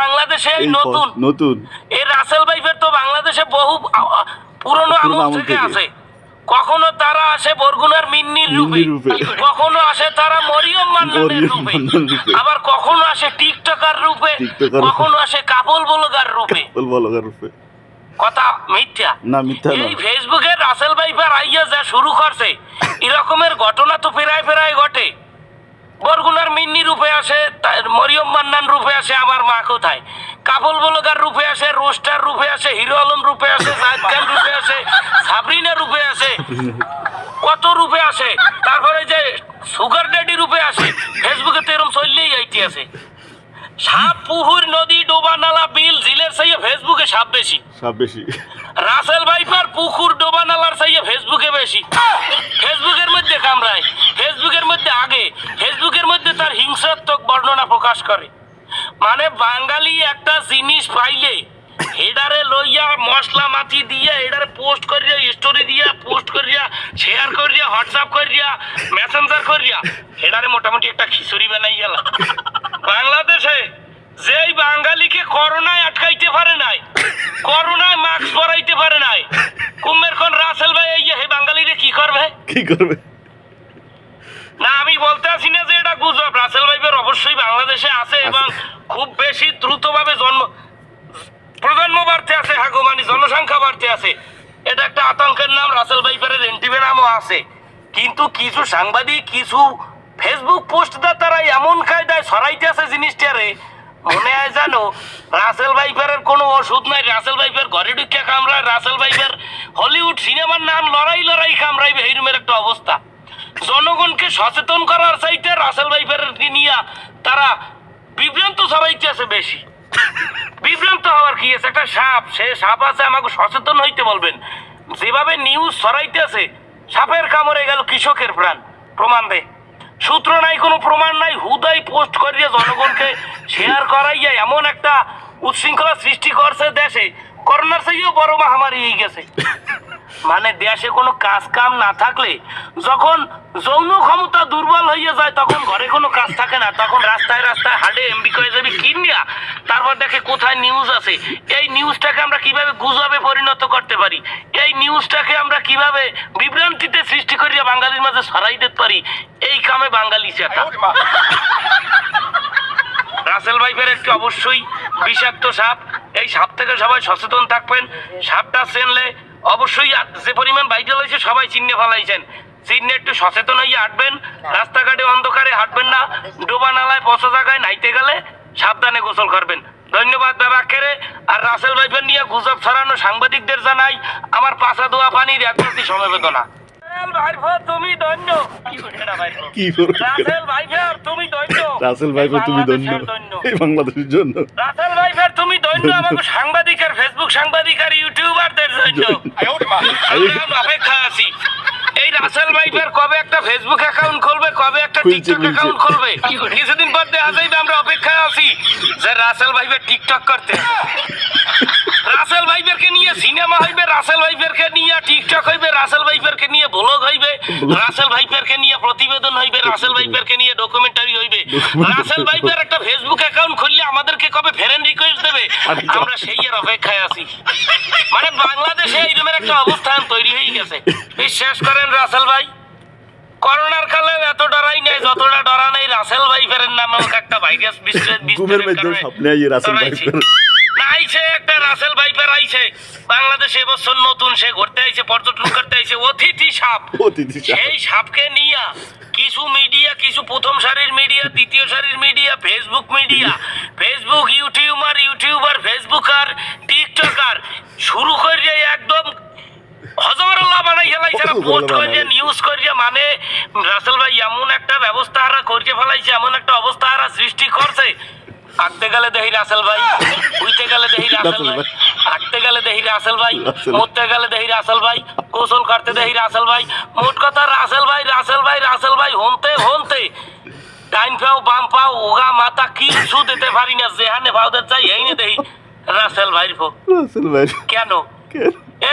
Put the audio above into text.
বাংলাদেশে নতুন। নতুন। এই রাসেল ভাইফের তো বাংলাদেশে বহু পুরনো আমল থেকে। আছে। কখনো তারা আসে বরগুনার মিন্নির রূপে। কখনো আসে তারা মরিয়ম মান্নানের রূপে। আবার কখনো আসে টিকটকার রূপে। কখনো আসে কাপল বলগার রূপে। বল বলো গার রূপে। কথা মিথ্যা। না মিথ্যা এই ফেসবুকে রাসেল ভাইফার আইয়া যা শুরু করছে এরকমের ঘটনা তো ফেরায় ফেরায় ঘটে। বরগুনার মিন্নি রূপে আসে মরিয়ম মান্নান রূপে আসে আমার মা কোথায়? কাবুল বলগার রূপে আসে রোস্টার রূপে আসে হিরো আলম রূপে আসে খান রূপে আসে সাবরিনা রূপে আসে। কত রূপে আসে? তারপরে যে সুগার ড্যাডি রূপে আসে ফেসবুকে তো এরকম চললেই আইটি আছে। সাপ পুহুর নদী ডোবা নালা বিল ঝিলের চাইয়ে ফেসবুকে সাপ বেশি। সাপ বেশি। রাসেল ভাইপার পুকুর ডোবা নালার চাইয়ে ফেসবুকে বেশি ফেসবুকের মধ্যে আগে ফেসবুকের মধ্যে তার হিংসাত্মক বর্ণনা প্রকাশ করে। মানে বাঙালি একটা জিনিস পাইলে হেডারে লইয়া মশলা মাছি দিয়ে এডারে পোস্ট করিয়া স্টোরি দিয়া, পোস্ট করিয়া শেয়ার করিয়া হোয়াটসঅ্যাপ করিয়া মেসেঞ্জার করিয়া, হেডারে মোটামুটি একটা খিচুড়ি বানাই গেল। বাংলাদেশে যেই বাঙালিকে করোনায় আটকাইতে পারে নাই, করোনায় মাস্ক পরাইতে পারে নাই কুম্মের কোন রাসেল ভাই এই বাঙালিরে কি করবে? কি করবে না আমি বলতে আসি না যে এটা গুজব রাসেল ভাইবের অবশ্যই বাংলাদেশে আছে এবং খুব বেশি দ্রুতভাবে জন্ম প্রজন্ম বাড়তে আছে হাগো মানে জনসংখ্যা বাড়তে আছে। এটা একটা আতঙ্কের নাম রাসেল ভাইপারের এনটিভি নামও আছে। কিন্তু কিছু সাংবাদিক কিছু ফেসবুক পোস্ট তারা এমন কায়দায় ছড়াইতে আছে জিনিসটারে মনে হয় জানো রাসেল ভাইপারের কোনো ওষুধ নাই। রাসেল ভাইপার ঘরে ঢুকিয়া কামড়ায় রাসেল ভাইপার হলিউড সিনেমার নাম লড়াই লড়াই কামড়াইবে এইরকমের একটা অবস্থা। জনগণকে সচেতন করার চাইতে রাসেল ভাইপার নিয়ে তারা বিভ্রান্ত সবাইতে আছে বেশি। বিভ্রান্ত হওয়ার কি আছে? একটা সাপ, সে সাপ আছে, আমাকে সচেতন হইতে বলবেন। যেভাবে নিউজ ছড়াইতে আছে সাপের কামড়ে গেল কৃষকের প্রাণ। প্রমাণ দে। সূত্র নাই, কোনো প্রমাণ নাই, হুদাই পোস্ট করিয়ে জনগণকে শেয়ার করাইয়া এমন একটা উচ্ছৃঙ্খলা সৃষ্টি করছে দেশে। করোনার চেয়েও বড় মহামারী হয়ে গেছে। মানে দেশে কোনো কাজ কাম না থাকলে যখন যৌন ক্ষমতা দুর্বল হয়ে যায় তখন ঘরে কোনো কাজ থাকে না। তখন রাস্তায় রাস্তায় হাডে এমবি করে যাবি কিনিয়া তারপর দেখে কোথায় নিউজ আছে? এই নিউজটাকে আমরা কীভাবে গুজবে পরিণত করতে পারি? এই নিউজটাকে আমরা কীভাবে বিভ্রান্তিতে সৃষ্টি করিয়া বাঙালির মাঝে ছড়াই দিতে পারি? এই কামে বাঙালি চেতা। রাসেল ভাইফের একটি অবশ্যই বিষাক্ত সাপ। এই সাপ থেকে সবাই সচেতন থাকবেন। সাপটা চেনলে অবশ্যই যে পরিমাণ ভাইরাল হয়েছে সবাই চিহ্নে ফেলাইছেন। চিহ্নে একটু সচেতন হয়ে হাঁটবেন। রাস্তাঘাটে অন্ধকারে হাঁটবেন না। ডোবা নালায় পচা জায়গায় নাইতে গেলে সাবধানে গোসল করবেন। ধন্যবাদ বাবাকেরে আর রাসেল ভাইফের নিয়ে গুজব ছড়ানো সাংবাদিকদের জানাই আমার পাশা দোয়া পানির একটি সমবেদনা তুমি ধন্য। কি করে এটা ভাইফো? কি করবে রাসেল ভাইফার তুমি ধন্য। রাসেল ভাইপো তুমি ধন্য। এই বাংলাদেশের জন্য। রাসেল ভাইফার তুমি ধন্য। আমাকে সাংবাদিক আর ফেসবুক সাংবাদিক আর জন্য আমরা অপেক্ষা আছি এই রাসেল ভাইফার কবে একটা ফেসবুক অ্যাকাউন্ট খুলবে কবে একটা খুলছে, টিকটক খুলছে। অ্যাকাউন্ট খুলবে কিছুদিন পর দেখা যাইবে আমরা অপেক্ষায় আছি যে রাসেল ভাইফার টিকটক করতে রাসেল ভাইফারকে নিয়ে সিনেমা হইবে রাসেল ভাইফারকে নিয়ে টিকটক হইবে রাসেল ভাইফারকে নিয়ে ব্লগ হইবে রাসেল ভাইফারকে নিয়ে প্রতিবেদন হইবে রাসেল ভাইফারকে নিয়ে ডকুমেন্টারি হইবে। রাসেল ভাইফার একটা ফেসবুক অ্যাকাউন্ট খুললে আমাদেরকে কবে ফ্রেন্ড রিকোয়েস্ট দেবে? আমরা সেই এর অপেক্ষায় আছি। মানে বাংলাদেশে এইরকম একটা অবস্থান তৈরি হয়ে গেছে। বিশ্বাস করেন রাসেল ভাই করোনার কালে এত ডরাই নাই যতটা ডরা নাই রাসেল ভাইফারের নামে একটা ভাইরাস বিস্তার ঘুমের মধ্যে আইছে একটা রাসেল ভাইপার আইছে বাংলাদেশে এবছর নতুন সে ঘুরতে আইছে পর্যটন করতে আইছে অতিথি সাপ অতিথি সাপ। সেই সাপকে নিয়া কিছু মিডিয়া কিছু প্রথম সারির মিডিয়া দ্বিতীয় সারির media Facebook media Facebook youtuber youtuber facebooker tiktoker শুরু করে একদম হজমরল্লাহ বানাই ফেলাইছে পোস্ট। করিয়ে নিউজ করিয়ে মানে রাসেল ভাই এমন একটা ব্যবস্থা হারা করিয়ে ফেলাইছে এমন একটা অবস্থা হারা সৃষ্টি করছে আঁকতে গেলে দেখি রাসেল ভাই উইতে গেলে দেখি রাসেল ভাই। আঁকতে গেলে দেখি রাসেল ভাই মরতে গেলে দেখি রাসেল ভাই গোসল করতে দেখি রাসেল ভাই মোট কথা রাসেল ভাই রাসেল ভাই রাসেল ভাই হনতে হনতে। ডাইন পাও বাম পাও উগা মাথা কিছু দিতে পারি না যেহানে ভাউদের চাই এই দেখি। রাসেল ভাই রাসেল ভাই। কেন? কেন? এ